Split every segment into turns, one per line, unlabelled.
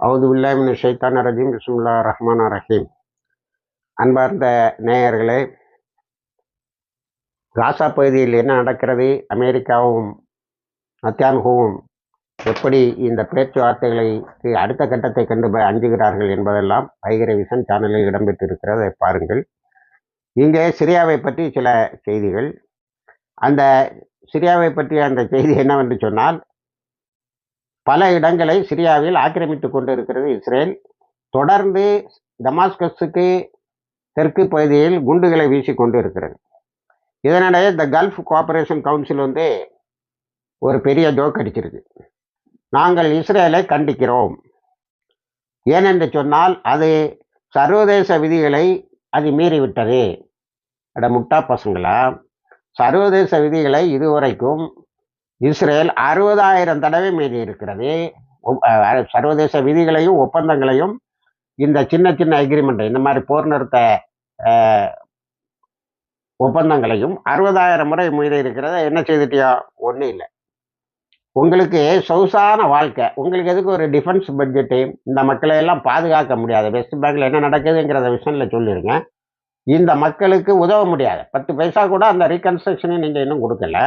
அவுது வில்லாமின் ஷைத்தான ரஜீம் பிஸ்முல்லா ரஹ்மான் ரஹீம். அன்பார்ந்த நேயர்களே காசா பகுதியில் என்ன நடக்கிறது அமெரிக்காவும் நத்தியான்குவும் எப்படி இந்த பேச்சுவார்த்தைகளை அடுத்த கட்டத்தை கண்டு அஞ்சுகிறார்கள் என்பதெல்லாம் ஐகிர விசன் சேனலில் இடம்பெற்றிருக்கிறதை பாருங்கள். இங்கே சிரியாவை பற்றி சில செய்திகள். அந்த சிரியாவை பற்றிய அந்த செய்தி என்னவென்று சொன்னால் பல இடங்களை சிரியாவில் ஆக்கிரமித்து கொண்டு இருக்கிறது இஸ்ரேல். தொடர்ந்து டமாஸ்கஸுக்கு தெற்கு பகுதியில் குண்டுகளை வீசி கொண்டு இருக்கிறது இதனிடையே இந்த கல்ஃப் கோஆபரேஷன் கவுன்சில் வந்து ஒரு பெரிய ஜோக் அடிச்சிருக்கு. நாங்கள் இஸ்ரேலை கண்டிக்கிறோம். ஏனென்று சொன்னால் அது சர்வதேச விதிகளை அது மீறிவிட்டது. அட முட்டா பசங்களா? சர்வதேச விதிகளை இதுவரைக்கும் இஸ்ரேல் அறுபதாயிரம் தடவை மீறி இருக்கிறது. சர்வதேச விதிகளையும் ஒப்பந்தங்களையும் இந்த சின்ன சின்ன அக்ரிமெண்ட் இந்த மாதிரி போர் நிறுத்த ஒப்பந்தங்களையும் அறுபதாயிரம் முறை மீறி இருக்கிறத. என்ன செய்துட்டியா? ஒன்றும் இல்லை. உங்களுக்கு சொகுசான வாழ்க்கை. உங்களுக்கு எதுக்கு ஒரு டிஃபென்ஸ் பட்ஜெட்டு இந்த மக்களை எல்லாம் பாதுகாக்க முடியாது? வெஸ்ட் பேங்கில் என்ன நடக்குதுங்கிறத விஷயத்தில் சொல்லிடுங்க இந்த மக்களுக்கு உதவ முடியாது. பத்து பைசா கூட அந்த ரீகன்ஸ்ட்ரக்ஷனை நீங்கள் இன்னும் கொடுக்கல.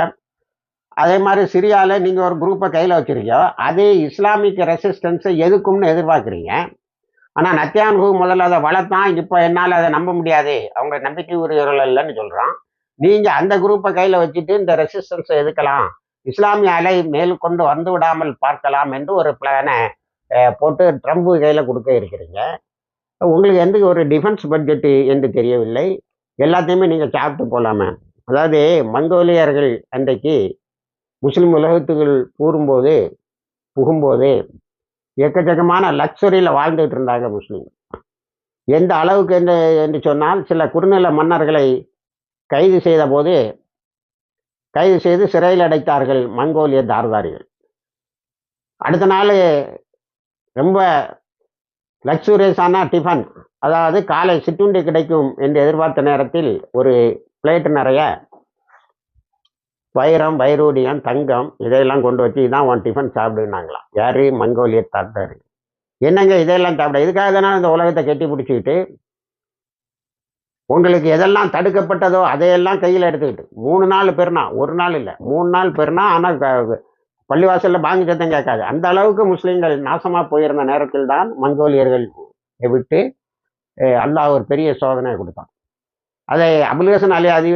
அதே மாதிரி சிரியாவில் நீங்கள் ஒரு குரூப்பை கையில் வச்சிருக்கீங்க அதே இஸ்லாமிக் ரெசிஸ்டன்ஸை எதுக்கும்னு எதிர்பார்க்குறீங்க. ஆனால் நத்தியான்கு முதல்ல அதை வளர்த்தான் இப்போ என்னால் அதை நம்ப முடியாது அவங்க நம்பிக்கை உரியவர்கள் இல்லைன்னு சொல்கிறான் நீங்கள் அந்த குரூப்பை கையில் வச்சுட்டு இந்த ரெசிஸ்டன்ஸை எதுக்கலாம் இஸ்லாமிய அலை மேல் கொண்டு வந்து விடாமல் பார்க்கலாம் என்று ஒரு பிளானை போட்டு ட்ரம்ப் கையில் கொடுக்க இருக்கிறீங்க. உங்களுக்கு எந்த ஒரு டிஃபென்ஸ் பட்ஜெட்டு என்று தெரியவில்லை. எல்லாத்தையுமே நீங்கள் சாப்பிட்டு போகலாமே அதாவது மங்கோலியர்கள் அன்றைக்கு முஸ்லீம் உலகத்துக்குள் கூறும்போது புகும்போது எக்கச்சக்கமான லக்ஸரியில் வாழ்ந்துகிட்டு இருந்தாங்க முஸ்லீம். எந்த அளவுக்கு என்று என்று சொன்னால் சில குறுநில மன்னர்களை கைது செய்த போது கைது செய்து சிறையில் அடைத்தார்கள் மங்கோலிய தார்வாரிகள். அடுத்த நாள் ரொம்ப லக்ஸூரியஸான டிஃபன் அதாவது காலை சிற்றுண்டி கிடைக்கும் என்று எதிர்பார்த்த நேரத்தில் ஒரு பிளேட் நிறைய வைரம் வைரூடியம் தங்கம் இதையெல்லாம் கொண்டு வச்சு இதான் உன் டிஃபன் சாப்பிடுனாங்களாம் யாரு? மங்கோலிய தாத்தாரு. என்னங்க இதெல்லாம் சாப்பிட? இதுக்காக தானே இந்த உலகத்தை கட்டி பிடிச்சிக்கிட்டு? உங்களுக்கு எதெல்லாம் தடுக்கப்பட்டதோ அதையெல்லாம் கையில் எடுத்துக்கிட்டு. மூணு நாள் பெருனா? ஒரு நாள் இல்லை. மூணு நாள் பெருனா? ஆனால் பள்ளிவாசலில் பாங்கி சத்தம் கேட்காது. அந்த அளவுக்கு முஸ்லீம்கள் நாசமாக போயிருந்த நேரத்தில் தான் மங்கோலியர்கள் விட்டு அல்லாஹ் ஒரு பெரிய சோதனை கொடுத்தான். அதை அபுலேசன் அலி அதி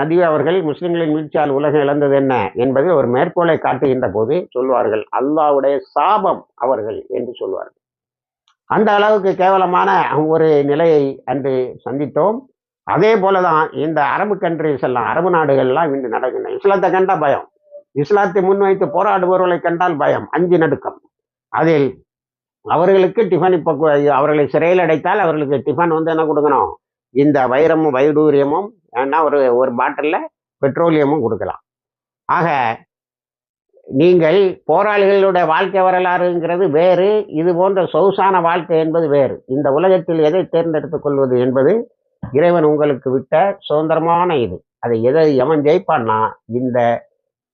நதிவி அவர்கள் முஸ்லிம்களின் வீழ்ச்சியால் உலகம் இழந்தது என்ன என்பதை ஒரு மேற்கோளை காட்டுகின்ற போது சொல்வார்கள். அல்லாஹ்வுடைய சாபம் அவர்கள் என்று சொல்வார்கள். அந்த அளவுக்கு கேவலமான ஒரு நிலையை அன்று சந்தித்தோம். அதே போல தான் இந்த அரபு கண்ட்ரிஸ் எல்லாம் அரபு நாடுகள்லாம் இன்று நடக்கின்றன. இஸ்லாத்தை கண்டா பயம். இஸ்லாத்தை முன்வைத்து போராடுபவர்களை கண்டால் பயம். அஞ்சு நடுக்கம். அதில் அவர்களுக்கு டிஃபன் இப்போ அவர்களை சிறையில் அடைத்தால் அவர்களுக்கு டிஃபன் வந்து என்ன கொடுக்கணும்? இந்த வைரமும் வைடூரியமும் ஏன்னா ஒரு ஒரு பாட்டிலில் பெட்ரோலியமும் கொடுக்கலாம். ஆக நீங்கள் போராளிகளுடைய வாழ்க்கை வரலாறுங்கிறது வேறு இது போன்ற சொகுசான வாழ்க்கை என்பது வேறு. இந்த உலகத்தில் எதை தேர்ந்தெடுத்துக் கொள்வது என்பது இறைவன் உங்களுக்கு விட்ட சுதந்திரமான இது. அதை எதை எவன் ஜெயிப்பான்னா இந்த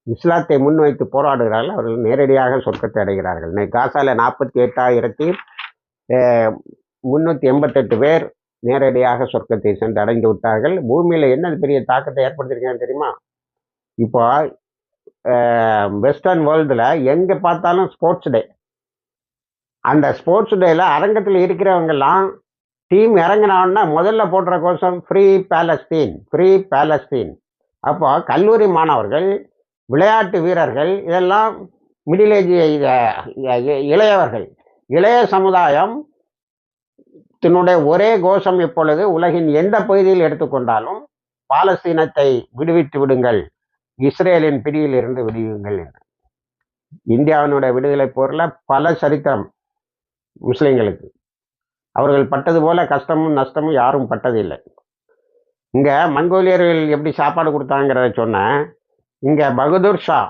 இஸ்லாத்தை முன்வைத்து போராடுகிறார்கள். அவர்கள் நேரடியாக சொர்க்கத்தை அடைகிறார்கள். இன்னைக்கு காசால நாற்பத்தி எட்டாயிரத்தி முன்னூற்றி எண்பத்தெட்டு பேர் நேரடியாக சொர்க்கத்தை சென்று அடைந்து விட்டார்கள். பூமியில் என்ன பெரிய தாக்கத்தை ஏற்படுத்தியிருக்காங்க தெரியுமா? இப்போ வெஸ்டர்ன் வேர்ல்டில் எங்கே பார்த்தாலும் ஸ்போர்ட்ஸ் டே அந்த ஸ்போர்ட்ஸ் டேயில் அரங்கத்தில் இருக்கிறவங்கெல்லாம் டீம் இறங்கினோன்னா முதல்ல போடுற கோஷம் ஃப்ரீ பேலஸ்தீன் ஃப்ரீ பேலஸ்தீன் அப்போ கல்லூரி மாணவர்கள் விளையாட்டு வீரர்கள் இதெல்லாம் மிடில் ஏஜ் இளையவர்கள் இளைய சமுதாயம் தன்னுடைய ஒரே கோஷம் இப்பொழுது உலகின் எந்த பகுதியில் எடுத்துக்கொண்டாலும் பாலஸ்தீனத்தை விடுவித்து விடுங்கள் இஸ்ரேலின் பிடியில் இருந்து விடுவிங்கள் என்று. இந்தியாவினுடைய விடுதலை போரில் பல சரித்திரம் முஸ்லிம்களுக்கு. அவர்கள் பட்டது போல கஷ்டமும் நஷ்டமும் யாரும் பட்டதில்லை. இங்கே மங்கோலியர்கள் எப்படி சாப்பாடு கொடுத்தாங்கிறத சொன்னேன் இங்கே பகதூர் ஷா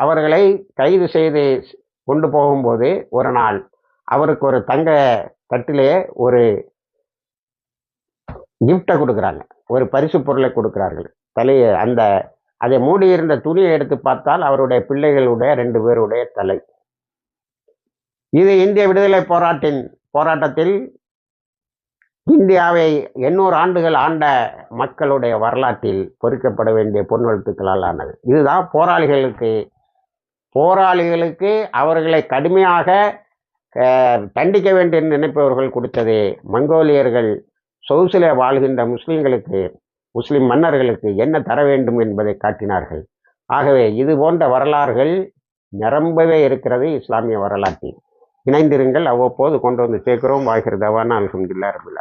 அவர்களை கைது செய்து கொண்டு போகும்போது ஒரு நாள் அவருக்கு ஒரு தங்க தட்டிலே ஒரு கிஃப்டை கொடுக்குறாங்க. ஒரு பரிசு பொருளை கொடுக்குறார்கள். தலையை அந்த அதை மூடியிருந்த துணியை எடுத்து பார்த்தால் அவருடைய பிள்ளைகளுடைய ரெண்டு பேருடைய தலை. இது இந்திய விடுதலை போராட்டின் போராட்டத்தில் இந்தியாவை எண்ணூறு ஆண்டுகள் ஆண்ட மக்களுடைய வரலாற்றில் பொறிக்கப்பட வேண்டிய பொன்வெழுத்துக்களால் ஆனது. இதுதான் போராளிகளுக்கு போராளிகளுக்கு அவர்களை கடுமையாக தண்டிக்க வேண்டும் நினைப்பவர்கள் கொடுத்தது மங்கோலியர்கள் சொகுசிலே வாழ்கின்ற முஸ்லிம்களுக்கு முஸ்லிம் மன்னர்களுக்கு என்ன தர வேண்டும் என்பதை காட்டினார்கள். ஆகவே இது போன்ற வரலாறுகள் நிரம்பவே இருக்கிறது இஸ்லாமிய வரலாற்றில். இணைந்திருங்கள் அவ்வப்போது கொண்டு வந்து சேர்க்கிறோம். வாகிருதவான அல்ஹம்துலில்லாஹ் ரபில்